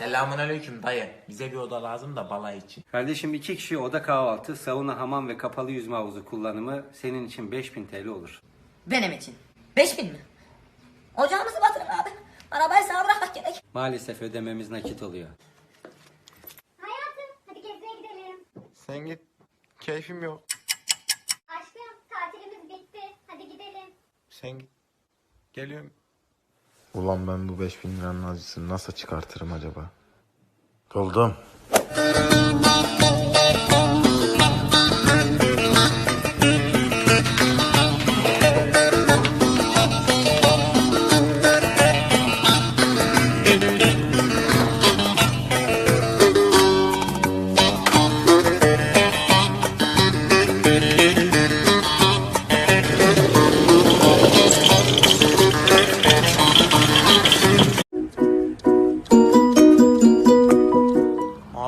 Selamun aleyküm dayı. Bize bir oda lazım da balay için. Kardeşim iki kişi oda kahvaltı, sauna, hamam ve kapalı yüzme havuzu kullanımı senin için 5000 TL olur. Benim için. 5000 mi? Ocağımızı batırın abi. Arabayı sana bırakmak gerek. Maalesef ödememiz nakit oluyor. Hayatım hadi gezmeye gidelim. Sen git. Keyfim yok. Aşkım tatilimiz bitti. Hadi gidelim. Sen git. Geliyorum. Ulan ben bu 5000 liranın acısını nasıl çıkartırım acaba? Buldum.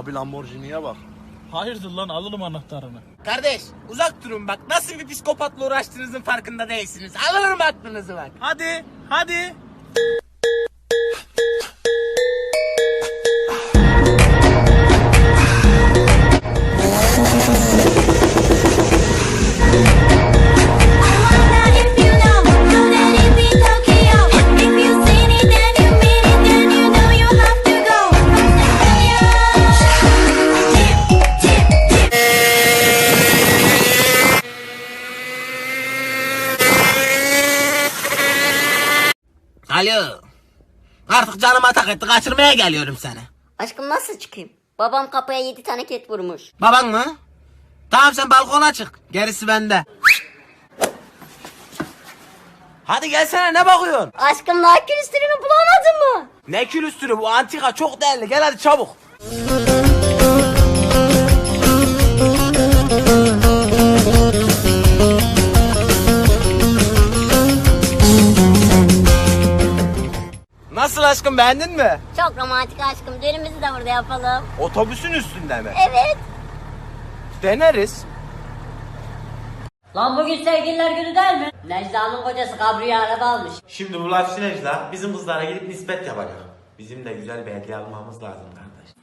Abi Lamborghini'ye bak. Hayırdır lan alırım anahtarını. Kardeş uzak durun bak. Nasıl bir psikopatla uğraştığınızın farkında değilsiniz. Alırım aklınızı bak. Hadi hadi. Artık canıma tak etti. Kaçırmaya geliyorum seni. Aşkım nasıl çıkayım? Babam kapıya 7 tane ket vurmuş. Baban mı? Tamam sen balkona çık. Gerisi bende. Hadi gelsene ne bakıyorsun? Aşkım daha külüstürünü bulamadın mı? Ne külüstürü bu antika çok değerli. Gel hadi çabuk. Aşkım beğendin mi? Çok romantik aşkım. Düğünümüzü de burada yapalım. Otobüsün üstünde mi? Evet. Deneriz. Lan bugün sevgililer günü değil mi? Necla'nın kocası kabriye araba almış. Şimdi bu Laf Necla bizim kızlara gidip nispet yapacak. Bizim de güzel bir hediye almamız lazım kardeş.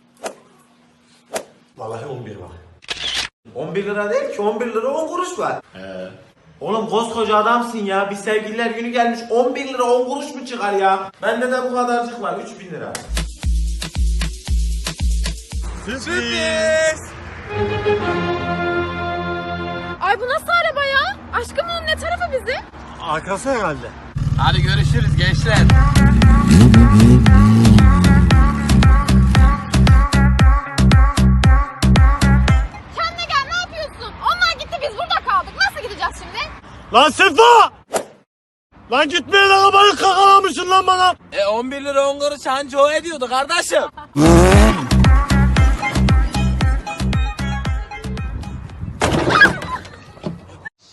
Vallahi 11 var. 11 lira değil ki 11 lira 10 kuruş var. He. Oğlum koskoca adamsın ya. Bir sevgililer günü gelmiş 11 lira 10 kuruş mu çıkar ya? Bende de bu kadarcık var 3000 lira. Sürpriz! Ay bu nasıl araba ya? Aşkım bunun ne tarafı bizi? Arkası herhalde. Hadi görüşürüz gençler. Lan Sefa! Lan gitmeyen arabayı kakalamışsın lan bana. E 11 lira 10 kuruş anca o ediyordu kardeşim.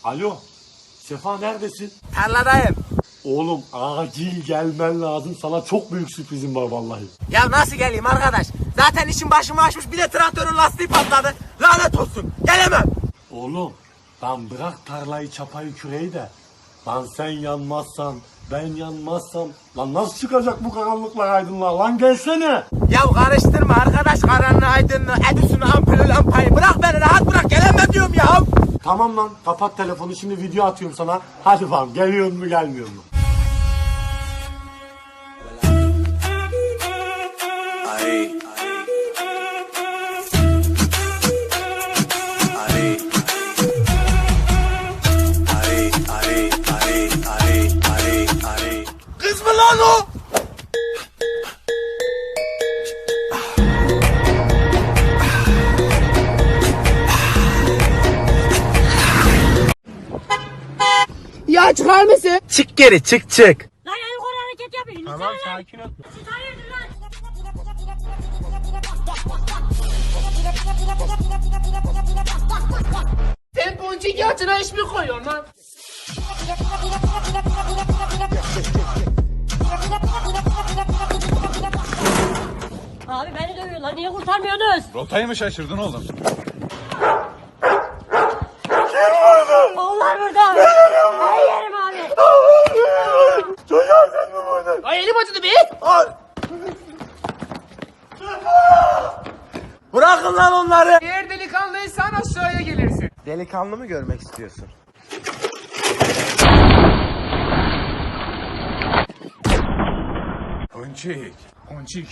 Alo. Sefa neredesin? Tarladayım. Oğlum acil gelmen lazım. Sana çok büyük sürprizim var vallahi. Ya nasıl geleyim arkadaş? Zaten işin başımı açmış bir de traktörün lastiği patladı. Lanet olsun. Gelemem. Oğlum lan bırak tarlayı çapayı küreği de. Lan sen yanmazsan ben yanmazsam lan nasıl çıkacak bu karanlıklar aydınlığa lan gelsene. Ya karıştırma arkadaş karanlığı aydınlığı, Edison'u ampulü lampayı. Bırak beni rahat bırak gelemem diyorum ya. Tamam lan kapat telefonu şimdi video atıyorum sana. Hadi bakalım geliyor mu gelmiyor mu? Lan o? Ya çıkar mısın? Çık geri çık çık. Lan el kol hareket yapayım. Tamam sakin ol. Siz hayırdır lan? Sen ponçik yatına iş mi koyuyorsun lan? Abi beni dövüyorlar. Niye kurtarmıyorsunuz? Rotayı mı şaşırdın oğlum? Onlar burada. Her yerim abi. Çocuğa sen mi bu Ay elim acıdı be. Al. Bırakın lan onları. Eğer delikanlıysan aşağıya gelirsin. Delikanlı mı görmek istiyorsun? Ponçik. Ponçik.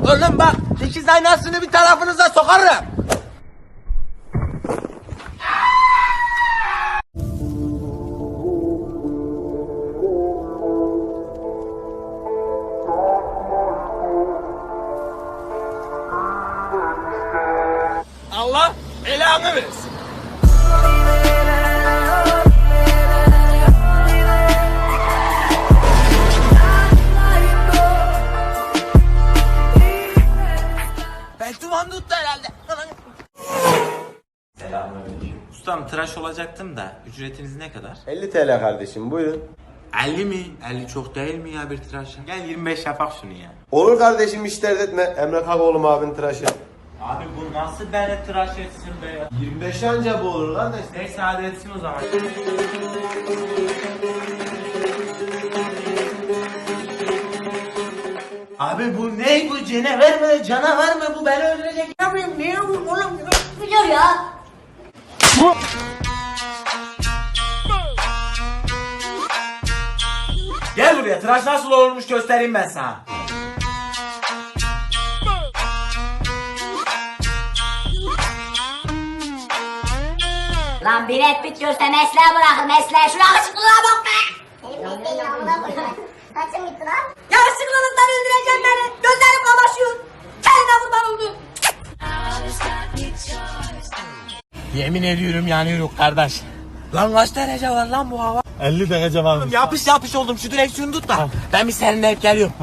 Oğlum bak dikiz aynasını bir tarafınıza sokarım. Allah belanı versin. Ustam tıraş olacaktım da ücretiniz ne kadar? 50 TL kardeşim buyurun. 50 mi? 50 çok değil mi ya bir tıraşa? Gel 25 yapak şunu ya. Olur kardeşim hiç dert etme. Emre Kakoğlu abin tıraşı. Abi bu nasıl beni tıraş etsin be ya? 25 anca bu olur kardeş. Neyse hadi etsin o zaman. Abi bu ne bu cene verme cana verme bu beni öldürecek. Ne yapayım niye bu oğlum? Biliyor ya. Gel buraya tıraş nasıl olurmuş göstereyim ben sana. Lan bir et bit görse mesleğe bırakır mesleğe. Şuna açıklığa bak be. Kaçım gitti lan? Yakışıklılıktan öldüreceğim beni. Gözlerim kamaşıyor. Kendine kurban oldum. Yemin ediyorum yanıyorum kardeş. Lan kaç derece var lan bu hava? 50 derece var. Yapış yapış oldum şu direksiyonu tut da. Ben bir seninle hep geliyorum.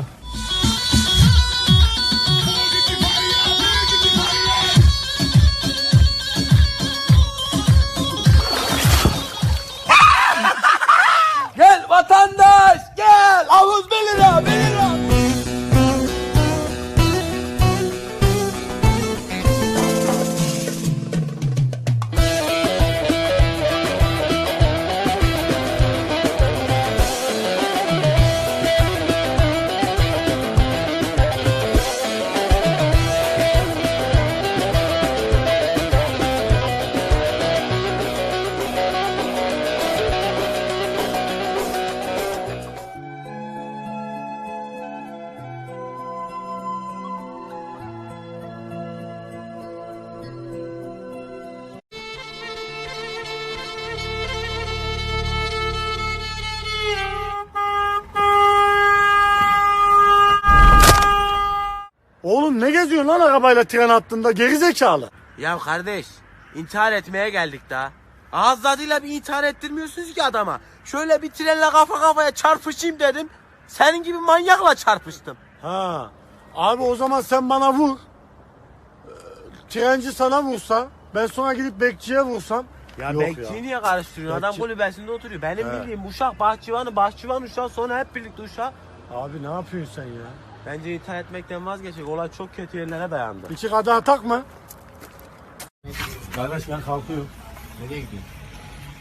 Oğlum ne geziyorsun lan arabayla tren hattında geri zekalı. Ya kardeş intihar etmeye geldik daha. Ağız tadıyla bir intihar ettirmiyorsunuz ki adama. Şöyle bir trenle kafa kafaya çarpışayım dedim. Senin gibi manyakla çarpıştım. Ha. Abi o zaman sen bana vur. Ee, Trenci sana vursa, ben sonra gidip bekçiye vursam. Ya Yok bekçiyi ya. niye karıştırıyorsun? Adam Bekçi- kulübesinde oturuyor. Benim He. bildiğim uşak bahçıvanı, bahçıvan uşağı sonra hep birlikte uşağı. Abi ne yapıyorsun sen ya? Bence intihar etmekten vazgeçecek. Olay çok kötü yerlere dayandı. İki kadeh takma. Kardeş ben kalkıyorum. Nereye gidiyorsun?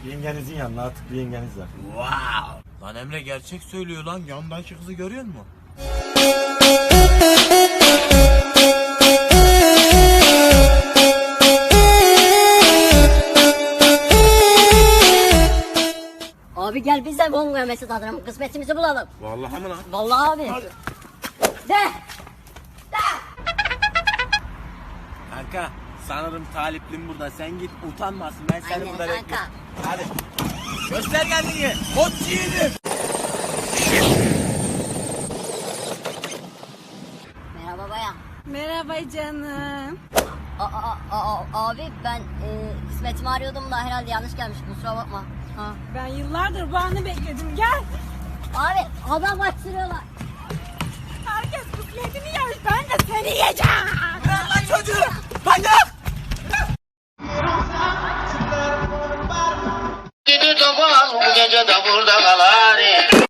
Yengenizin yanına artık bir yengeniz var. Wow. Lan Emre gerçek söylüyor lan. Yandaki kızı görüyor musun? Abi gel biz de Kongo'ya mesut atalım. Kısmetimizi bulalım. Vallahi mı lan? Vallahi abi. De. Kanka sanırım taliplim burada. Sen git utanmasın. Ben seni Aynen burada kanka. bekliyorum. Hadi. Göster kendini. Koç yiğidim. Merhaba bayan. Merhaba canım. A- a- a- a- abi ben e, kısmetimi arıyordum da herhalde yanlış gelmiş kusura bakma. Ha. Ben yıllardır bu anı bekledim. Gel. Abi adam kaçırıyorlar. Kısmetini yemiş. Ben de seni yiyeceğim. Lan çocuğu. Manyak. Yo,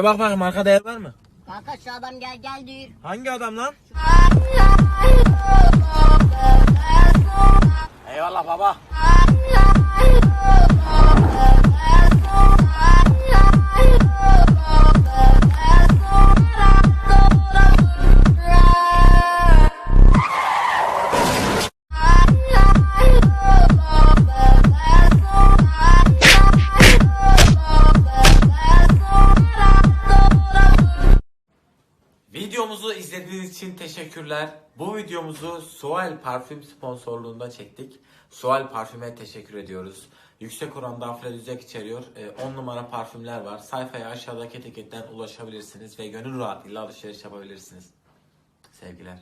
Emre bak bakayım arkada ev var mı? Kanka şu adam gel gel diyor. Hangi adam lan? Eyvallah baba. Videomuzu izlediğiniz için teşekkürler. Bu videomuzu Sual Parfüm sponsorluğunda çektik. Sual Parfüm'e teşekkür ediyoruz. Yüksek oranda afrodizyak içeriyor. 10 numara parfümler var. Sayfaya aşağıdaki etiketten ulaşabilirsiniz ve gönül rahatlığıyla alışveriş yapabilirsiniz. Sevgiler.